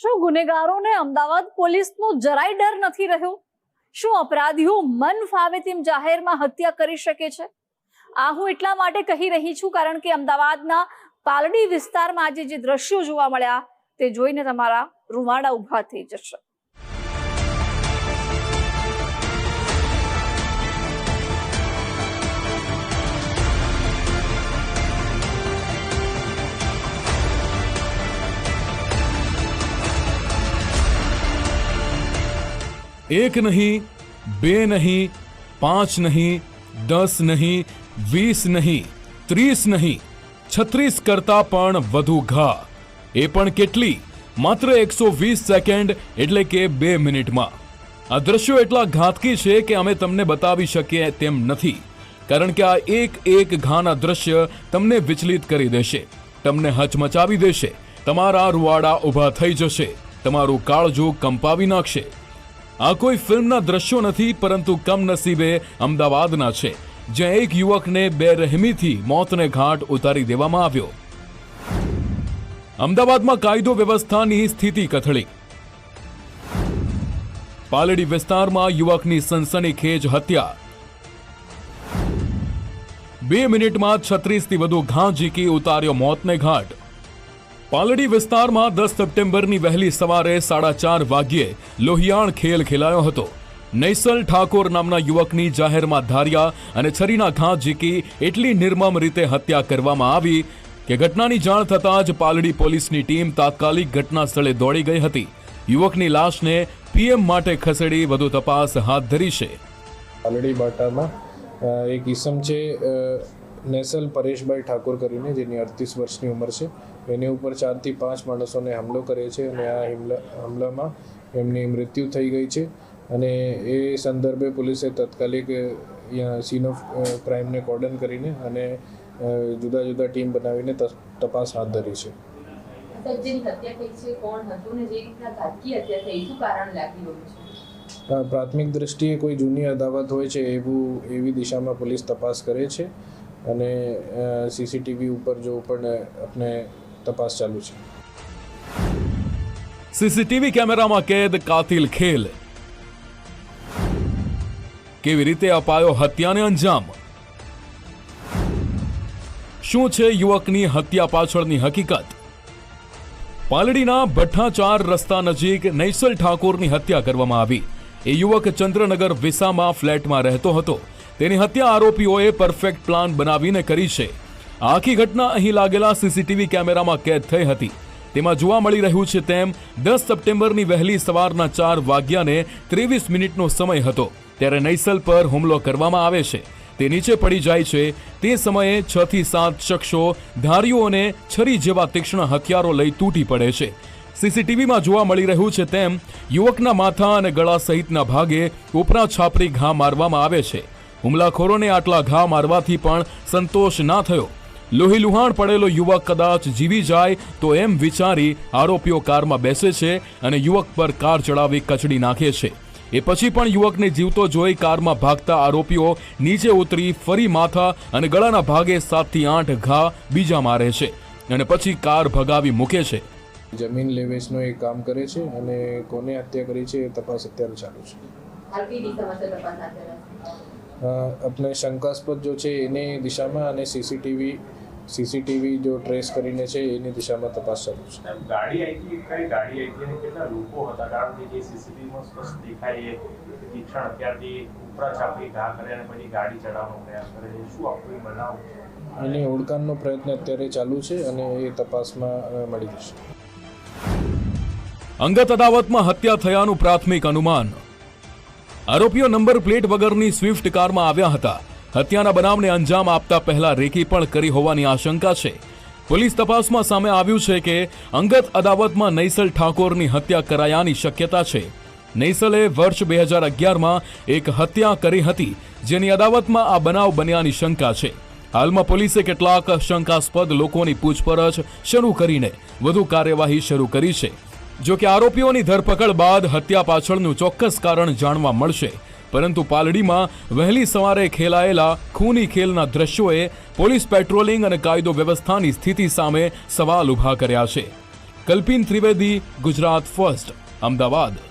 શું ગુનેગારોને અમદાવાદ પોલીસનો જરાય ડર નથી રહ્યો? શું અપરાધીઓ મન ફાવે તેમ જાહેરમાં હત્યા કરી શકે છે? આ હું એટલા માટે કહી રહી છું કારણ કે અમદાવાદના પાલડી વિસ્તારમાં આજે જે દ્રશ્યો જોવા મળ્યા તે જોઈને તમારા રૂવાડા ઊભા થઈ જશે. એક નહીં બે નહીં પાંચ નહીં દસ નહીં વીસ નહીં ત્રીસ નહીં છત્રીસ કરતાં પણ વધુ ઘા. એ પણ કેટલી? માત્ર એકસો વીસ સેકન્ડ, એટલે કે બે મિનિટમાં. આ દ્રશ્યો એટલા ઘાતકી છે કે અમે તમને બતાવી શકીએ તેમ નથી, કારણ કે આ એક એક ઘાના દ્રશ્ય તમને વિચલિત કરી દેશે. તમને હચમચાવી દેશે. તમારા રૂવાડા ઊભા થઈ જશે. તમારું કાળજું કંપાવી નાખશે. આ કોઈ ફિલ્મના દ્રશ્યો નથી, પરંતુ કમનસીબે અમદાવાદના છે, જ્યાં એક યુવકને બેરહેમીથી મોતને ઘાટ ઉતારી દેવામાં આવ્યો. અમદાવાદમાં કાયદો વ્યવસ્થાની સ્થિતિ કથળી. પાલડી વિસ્તારમાં યુવકની સનસનીખેજ હત્યા. બે મિનિટમાં છત્રીસથી વધુ ઘા ઝીકી ઉતાર્યો મોતને ઘાટ. પાલડી વિસ્તારમાં દસ સપ્ટેમ્બરની વહેલી સવારે સાડા ચાર વાગ્યે લોહિયાણ ખેલ ખેલાયો હતો. નૈસલ ઠાકોર નામના યુવકની જાહેરમાં ધાર્યા અને છરીના ઘા ઝીકી એટલી નિર્મમ રીતે હત્યા કરવામાં આવી કે ઘટનાની જાણ થતાં જ પાલડી પોલીસની ટીમ તાત્કાલિક ઘટના સ્થળે દોડી ગઈ હતી. યુવકની લાશને પીએમ માટે ખસેડી વધુ તપાસ હાથ ધરી છે. પાલડી બાટામાં એક ઈસમ છે નેસલ પરેશભાઈ ઠાકોર કરીને જેની અડતીસ વર્ષની ઉંમર છે એની ઉપર ચારથી પાંચ માણસોને હુમલો કરે છે અને આ હુમલા હુમલામાં એમની મૃત્યુ થઈ ગઈ છે. અને એ સંદર્ભે પોલીસે તાત્કાલિક સીન ઓફ ક્રાઇમને કોર્ડન કરીને અને જુદા જુદા ટીમ બનાવીને તપાસ હાથ ધરી છે? પ્રાથમિક દ્રષ્ટિએ કોઈ જૂની અદાવત હોય છે એવું એવી દિશામાં પોલીસ તપાસ કરે છે. અને સીસીટીવી ઉપર જો પણ આપણે તપાસ ચાલુ છે. સીસીટીવી કેમેરામાં કેદ, કાતિલ ખેલ. કેવી રીતે અપાયો હત્યાને અંજામ? શું છે યુવકની હત્યા પાછળની હકીકત? પાલડીના ભઠ્ઠાચાર રસ્તા નજીક નૈસલ ઠાકોરની હત્યા કરવામાં આવી. એ યુવક ચંદ્રનગર વિસામાં ફ્લેટમાં રહેતો હતો. તેની હત્યા આરોપીઓએ પરફેક્ટ પ્લાન બનાવીને કરી છે. આખી ઘટના અહીં લાગેલા સીસીટીવી કેમેરામાં કેદ થઈ હતી. તેમાં જોવા મળી રહ્યું છે તેમ, દસ સપ્ટેમ્બરની વહેલી સવારના ચાર વાગ્યાને ત્રેવીસ મિનિટનો સમય હતો. ત્યારે નૈસલ પર હુમલો કરવામાં આવે છે. તે નીચે પડી જાય છે. તે સમયે છ થી સાત શખ્સો ધારીઓને છરી જેવા તીક્ષ્ણ હથિયારો લઈ તૂટી પડે છે. સીસીટીવીમાં જોવા મળી રહ્યું છે તેમ, યુવકના માથા અને ગળા સહિતના ભાગે ઉપરા છાપરી ઘા મારવામાં આવે છે. હુમલાખોરોને આટલા ઘા મારવાથી પણ સંતોષ ના થયો. લોહી લુહાણ પડેલો યુવક કદાચ જીવી જાય તો એમ વિચારી આરોપીઓ કારમાં બેસે છે અને યુવક પર કાર ચડાવી કચડી નાખે છે. એ પછી પણ યુવકને જીવતો જોઈ કારમાં ભાગતા આરોપીઓ નીચે ઉતરી ફરી માથા અને ગળાના ભાગે સાતથી આઠ ઘા બીજા મારે છે અને પછી કાર ભગાવી મૂકે છે. જમીન લેવેચનું એ કામ કરે છે અને કોને હત્યા કરી છે એ તપાસ અત્યારે ચાલુ છે. આપણે શંકાસ્પદ જો છે એની દિશામાં અને સીસીટીવી સીસીટીવી જો ટ્રેસ કરીને છે એની દિશામાં તપાસ ચાલુ છે. ગાડી આવી કઈ ગાડી આવી અને કેટલા લોકો હતા? કારણ કે જે સીસીટીવીમાં સ્પષ્ટ દેખાય એ તીક્ષણ અત્યારથી ઉપરા છાપરી ઘા કરે અને પછી ગાડી ચડાવવાનો પ્રયાસ કરે છે. શું આપણું એ બનાવ? એની ઓળખાણનો પ્રયત્ન અત્યારે ચાલુ છે અને એ તપાસમાં મળી જશે. અંગત અદાવતમાં હત્યા થયાનું પ્રાથમિક અનુમાન આરોપીઓ નંબર પ્લેટ વગરની સ્વિફ્ટ કારમાં આવ્યા હતા. હત્યાના બનાવને અંજામ આપતા પહેલા રેકી પણ કરી હોવાની આશંકા છે. પોલીસ તપાસમાં સામે આવ્યું છે કે અંગત અદાવતમાં નૈસલ ઠાકોરની હત્યા કરાયાની શક્યતા છે. નૈસલે વર્ષ બે હજાર અગિયારમાં એક હત્યા કરી હતી, જેની અદાવતમાં આ બનાવ બન્યાની શંકા છે. હાલમાં પોલીસે કેટલાક શંકાસ્પદ લોકોની પૂછપરછ શરૂ કરીને વધુ કાર્યવાહી શરૂ કરી છે. જો કે આરોપીઓની ધરપકડ બાદ હત્યા પાછળનું ચોક્કસ કારણ જાણવા મળશે. પરંતુ પાલડીમાં વહેલી સવારે ખેલાયેલા ખૂની ખેલના દ્રશ્યોએ પોલીસ પેટ્રોલિંગ અને કાયદો વ્યવસ્થાની સ્થિતિ સામે સવાલ ઊભા કર્યા છે. કલ્પિન ત્રિવેદી, ગુજરાત ફર્સ્ટ, અમદાવાદ.